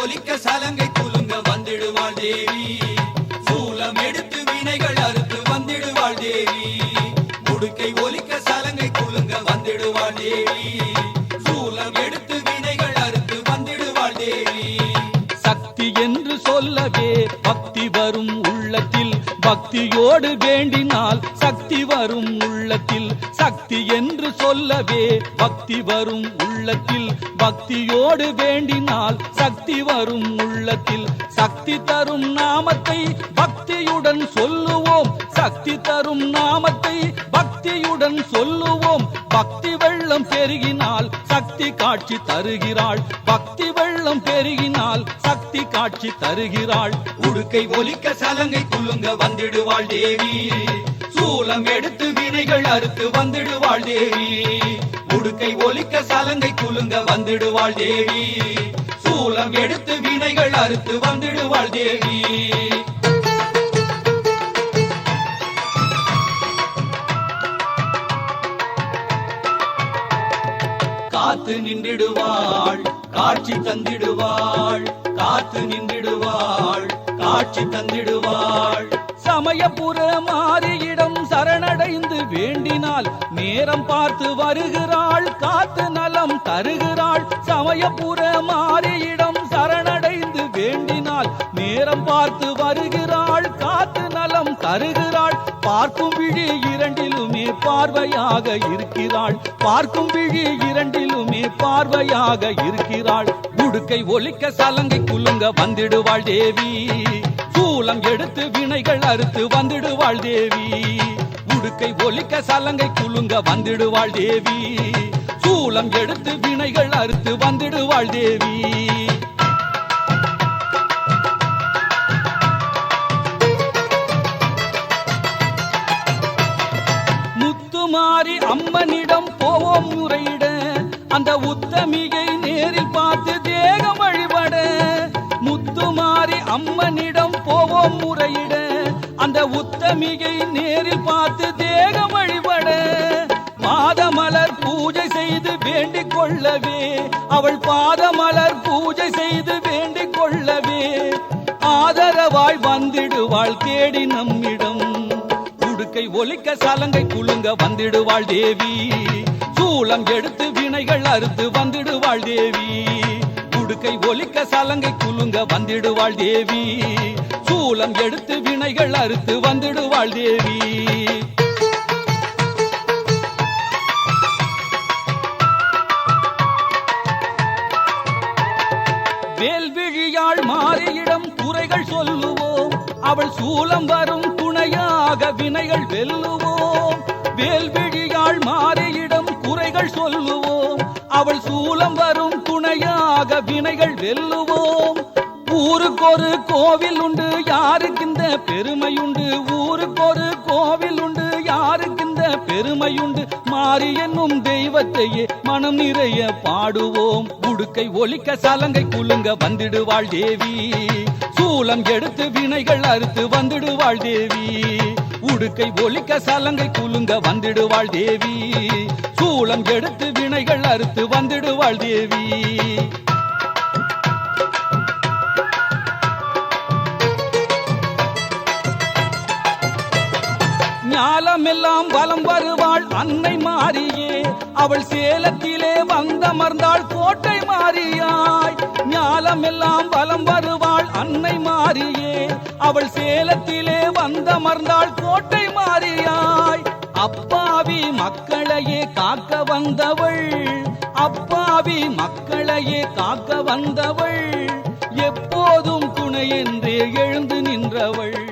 ஒலிக்க சலங்கை துலுங்க வந்திடுவாள் தேவி. சூலம் எடுத்து வினைகள் அறுத்து வந்திடுவாள் தேவி. முடுக்கை ஒலிக்க சலங்கை துலுங்க வந்திடுவாள் தேவி. சூலம் எடுத்து வினைகள் அறுத்து வந்திடுவாள் தேவி. சக்தி என்று சொல்லவே பக்தி வரும் பக்தியோடு வேண்டினால் சக்தி வரும் உள்ளத்தில் சக்தி என்று சொல்லவே பக்தி வரும் உள்ளத்தில் பக்தியோடு வேண்டினால் சக்தி வரும் உள்ளத்தில் சக்தி தரும் நாமத்தை பக்தியுடன் சொல்லுவோம். சக்தி தரும் நாமத்தை பக்தியுடன் சொல்லுவோம். பக்தி வெள்ளம் பெருகினால் சக்தி காட்சி தருகிறாள். பக்தி வெள்ளம் பெருகினால் சக்தி காட்சி தருகிறாள். உடுக்கை ஒலிக்க சலங்கை குலுங்க வந்திடுவாள் தேவி. சூலம் எடுத்து வினைகள் அறுத்து வந்திடுவாள் தேவி. உடுக்கை ஒலிக்க சலங்கை குலுங்க வந்திடுவாள் தேவி. சூலம் எடுத்து வினைகள் அறுத்து வந்திடுவாள் தேவி. காத்து நின்றிடுவாள் காட்சி தந்திடுவாள் காத்து நின்றிடுவாள் காட்சி தந்திடுவாள். சமயபுர மாறியிடம் சரணடைந்து வேண்டினால் நேரம் பார்த்து வருகிறாள் காத்து நலம் தருகிறாள். சமயபுர மாறியிடம் சரணடைந்து வேண்டினால் நேரம் பார்த்து வருகிறாள் தருகிறாள். பார்க்கும் விழி இரண்டிலுமே பார்வையாக இருக்கிறாள். பார்க்கும் விழி இரண்டிலுமே பார்வையாக இருக்கிறாள். உடுக்கை ஒலிக்க சலங்கை குலுங்க வந்திடுவாள் தேவி. சூலம் எடுத்து வினைகள் அறுத்து வந்திடுவாள் தேவி. உடுக்கை ஒலிக்க சலங்கை குலுங்க வந்திடுவாள் தேவி. சூலம் எடுத்து வினைகள் அறுத்து வந்திடுவாள் தேவி. அம்மனிடம் போவோம் முறையிட அந்த உத்தமிகை நேரில் பார்த்து தேகம் வழிபட. முத்துமாரி அம்மனிடம் போவோம் முறையிட அந்த உத்தமிகை நேரில் பார்த்து தேகம் வழிபட. மாதமலர் பூஜை செய்து வேண்டிக் கொள்ளவே. அவள் பாதமலர் பூஜை செய்து வேண்டிக் கொள்ளவே. ஆதரவாய் வந்திடுவாள் தேடி நம்மிடம். துடுக்கை ஒலிக்க சலங்கை குலுங்க வந்திடுவாள் தேவி. சூலம் எடுத்து வினைகள் அறுத்து வந்திடுவாள் தேவி. துடுக்கை ஒலிக்க சலங்கை குலுங்க வந்திடுவாள் தேவி. சூலம் எடுத்து வினைகள் அறுத்து வந்திடுவாள் தேவி. வேல்விழியாள் மாறியிடம் குறைகள் சொல்லுவோம். அவள் சூலம் வரும் துணையாக வினைகள் வெல்லுவோம். வேல்விழியாள் மாறியிடம் குறைகள் சொல்லுவோம். அவள் சூலம் வரும் துணையாக வினைகள் வெல்லுவோம். ஊருக்கொரு கோவில் உண்டு யாருக்கிந்த பெருமையுண்டு? ஊருக்கொரு கோவில் உண்டு யாருக்கிந்த பெருமையுண்டு? மாறி என்னும் தெய்வத்தையே மனம் நிறைய பாடுவோம். உடுக்கை ஒழிக்க சலங்கை குலுங்க வந்திடுவாள் தேவி. சூலம் எடுத்து வினைகள் அறுத்து வந்துடுவாள் தேவி. உடுக்கை ஒலிக்க சலங்கை குலுங்க வந்திடுவாள் தேவி. சூளம் எடுத்து வினைகள் அறுத்து வந்திடுவாள் தேவி. ஞாலமெல்லாம் வலம் வரும் அன்னை மாறியே. அவள் சேலத்திலே வந்தமர்ந்தாள் கோட்டை மாறியாய். ஞாலமெல்லாம் வலம் வருவாள் அன்னை மாறியே. அவள் சேலத்திலே வந்தமர்ந்தாள் கோட்டை மாறியாய். அப்பாவி மக்களையே காக்க வந்தவள். அப்பாவி மக்களையே காக்க வந்தவள். எப்போதும் துணை என்றே எழுந்து நின்றவள்.